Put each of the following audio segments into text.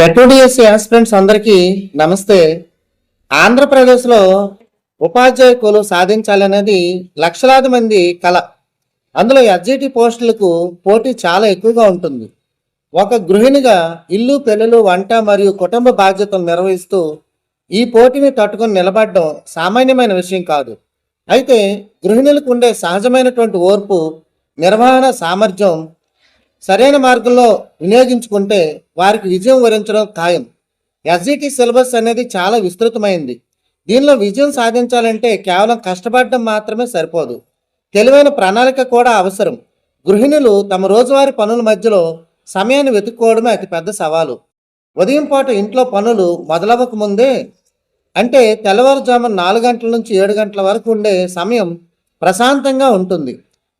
పెట్రోడిఎస్సీ aspirants అందరికీ నమస్తే. ఆంధ్రప్రదేశ్లో ఉపాధ్యాయులు సాధించాలనేది లక్షలాది మంది కళ. అందులో ఎస్జిటి పోస్టులకు పోటీ చాలా ఎక్కువగా ఉంటుంది. ఒక గృహిణిగా ఇల్లు పెళ్ళిళ్ళు వంట మరియు కుటుంబ బాధ్యతలు నిర్వహిస్తూ ఈ పోటీని తట్టుకొని నిలబడడం సామాన్యమైన విషయం కాదు. అయితే గృహిణులకు ఉండే సహజమైనటువంటి ఓర్పు నిర్వహణ సామర్థ్యం సరైన మార్గంలో వినియోగించుకుంటే వారికి విజయం వరించడం ఖాయం. ఎస్జిటి సిలబస్ అనేది చాలా విస్తృతమైంది. దీనిలో విజయం సాధించాలంటే కేవలం కష్టపడడం మాత్రమే సరిపోదు. తెలివైన ప్రణాళిక కూడా అవసరం. గృహిణులు తమ రోజువారీ పనుల మధ్యలో సమయాన్ని వెతుక్కోవడమే అతి పెద్ద సవాలు. ఉదయం పూట ఇంట్లో పనులు మొదలవ్వక ముందే అంటే తెల్లవారుజామున నాలుగు గంటల నుంచి ఏడు గంటల వరకు ఉండే సమయం ప్రశాంతంగా ఉంటుంది.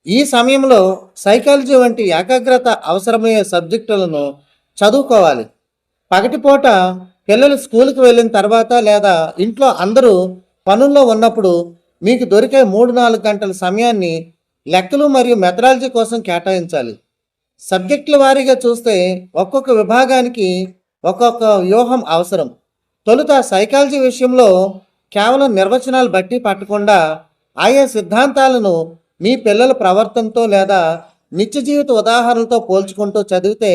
ఈ సమయంలో సైకాలజీ వంటి ఏకాగ్రత అవసరమయ్యే సబ్జెక్టులను చదువుకోవాలి. పగటిపూట పిల్లలు స్కూల్కి వెళ్ళిన తర్వాత లేదా ఇంట్లో అందరూ పనుల్లో ఉన్నప్పుడు మీకు దొరికే మూడు నాలుగు గంటల సమయాన్ని లెక్కలు మరియు మెథడాలజీ కోసం కేటాయించాలి. సబ్జెక్టుల వారీగా చూస్తే ఒక్కొక్క విభాగానికి ఒక్కొక్క వ్యూహం అవసరం. తొలుత సైకాలజీ విషయంలో కేవలం నిర్వచనాలు బట్టి పట్టకుండా ఆయా సిద్ధాంతాలను మీ పిల్లల ప్రవర్తనతో లేదా నిత్య జీవిత ఉదాహరణలతో పోల్చుకుంటూ చదివితే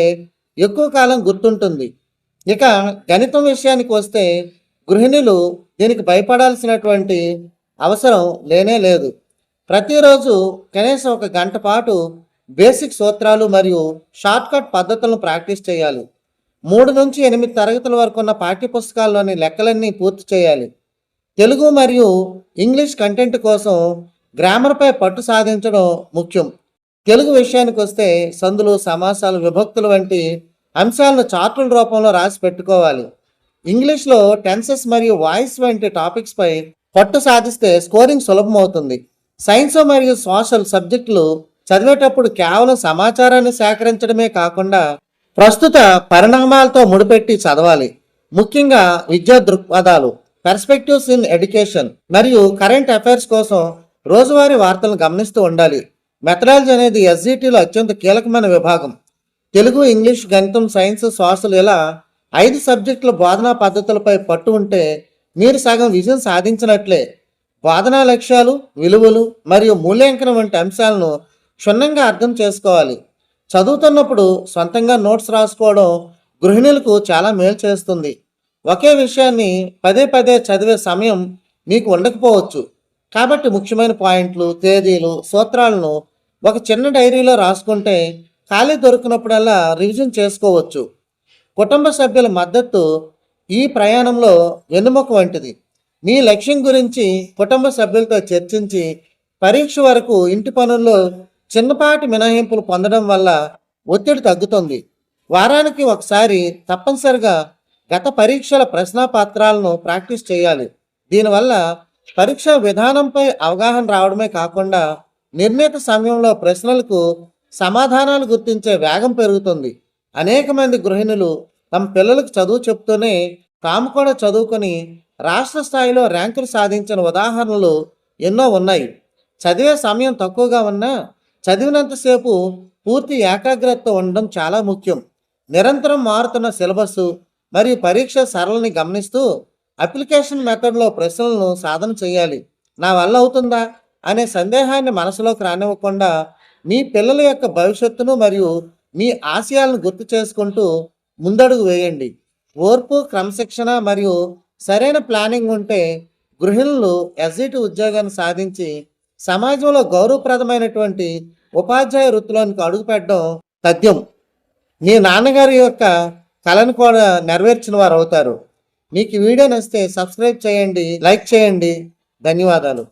ఎక్కువ కాలం గుర్తుంటుంది. ఇక గణితం విషయానికి వస్తే గృహిణులు దీనికి భయపడాల్సినటువంటి అవసరం లేనే లేదు. ప్రతిరోజు కనీసం ఒక గంట పాటు బేసిక్ సూత్రాలు మరియు షార్ట్కట్ పద్ధతులను ప్రాక్టీస్ చేయాలి. మూడు నుంచి ఎనిమిది తరగతుల వరకు ఉన్న పాఠ్యపుస్తకాల్లోని లెక్కలన్నీ పూర్తి చేయాలి. తెలుగు మరియు ఇంగ్లీష్ కంటెంట్ కోసం గ్రామర్పై పట్టు సాధించడం ముఖ్యం. తెలుగు విషయానికి వస్తే సందులు సమాసాలు విభక్తులు వంటి అంశాలను చార్టుల రూపంలో రాసి పెట్టుకోవాలి. ఇంగ్లీష్లో టెన్సెస్ మరియు వాయిస్ వంటి టాపిక్స్పై పట్టు సాధిస్తే స్కోరింగ్ సులభమవుతుంది. సైన్స్ మరియు సోషల్ సబ్జెక్టులు చదివేటప్పుడు కేవలం సమాచారాన్ని సేకరించడమే కాకుండా ప్రస్తుత పరిణామాలతో ముడిపెట్టి చదవాలి. ముఖ్యంగా విద్యా దృక్పథాలు పర్స్పెక్టివ్స్ ఇన్ ఎడ్యుకేషన్ మరియు కరెంట్ అఫైర్స్ కోసం రోజువారీ వార్తలను గమనిస్తూ ఉండాలి. మెథడాలజీ అనేది ఎస్జిటిలో అత్యంత కీలకమైన విభాగం. తెలుగు ఇంగ్లీష్ గణితం సైన్స్ సోషల్ ఇలా ఐదు సబ్జెక్టుల బోధనా పద్ధతులపై పట్టు ఉంటే మీరు సగం విజయం సాధించినట్లే. బోధనా లక్ష్యాలు విలువలు మరియు మూల్యాంకనం వంటి అంశాలను క్షుణ్ణంగా అర్థం చేసుకోవాలి. చదువుతున్నప్పుడు సొంతంగా నోట్స్ రాసుకోవడం గృహిణులకు చాలా మేలు చేస్తుంది. ఒకే విషయాన్ని పదే పదే చదివే సమయం మీకు ఉండకపోవచ్చు. కాబట్టి ముఖ్యమైన పాయింట్లు తేదీలు సూత్రాలను ఒక చిన్న డైరీలో రాసుకుంటే ఖాళీ దొరికినప్పుడల్లా రివిజన్ చేసుకోవచ్చు. కుటుంబ సభ్యుల మద్దతు ఈ ప్రయాణంలో వెన్నుముక వంటిది. మీ లక్ష్యం గురించి కుటుంబ సభ్యులతో చర్చించి పరీక్ష వరకు ఇంటి పనుల్లో చిన్నపాటి మినహాయింపులు పొందడం వల్ల ఒత్తిడి తగ్గుతుంది. వారానికి ఒకసారి తప్పనిసరిగా గత పరీక్షల ప్రశ్నాపత్రాలను ప్రాక్టీస్ చేయాలి. దీనివల్ల పరీక్ష విధానంపై అవగాహన రావడమే కాకుండా నిర్ణీత సమయంలో ప్రశ్నలకు సమాధానాలు గుర్తించే వేగం పెరుగుతుంది. అనేక మంది గృహిణులు తమ పిల్లలకు చదువు చెప్తూనే తాము కూడా చదువుకొని రాష్ట్ర స్థాయిలో ర్యాంకులు సాధించిన ఉదాహరణలు ఎన్నో ఉన్నాయి. చదివే సమయం తక్కువగా ఉన్నా చదివినంతసేపు పూర్తి ఏకాగ్రత ఉండడం చాలా ముఖ్యం. నిరంతరం మారుతున్న సిలబస్ మరియు పరీక్ష సరళని గమనిస్తూ అప్లికేషన్ మెథడ్లో ప్రశ్నలను సాధన చేయాలి. నా వల్ల అవుతుందా? అనే సందేహాన్ని మనసులోకి రానివ్వకుండా మీ పిల్లల యొక్క భవిష్యత్తును మరియు మీ ఆశయాలను గుర్తు చేసుకుంటూ ముందడుగు వేయండి. ఓర్పు క్రమశిక్షణ మరియు సరైన ప్లానింగ్ ఉంటే గృహిణులు ఎస్జిటి ఉద్యోగాన్ని సాధించి సమాజంలో గౌరవప్రదమైనటువంటి ఉపాధ్యాయ వృత్తిలోనికి అడుగుపెట్టడం తథ్యం. మీ నాన్నగారి యొక్క కళను కూడా నెరవేర్చిన వారు అవుతారు మీకు వీడియో నచ్చితే సబ్స్క్రైబ్ చేయండి లైక్ చేయండి. ధన్యవాదాలు.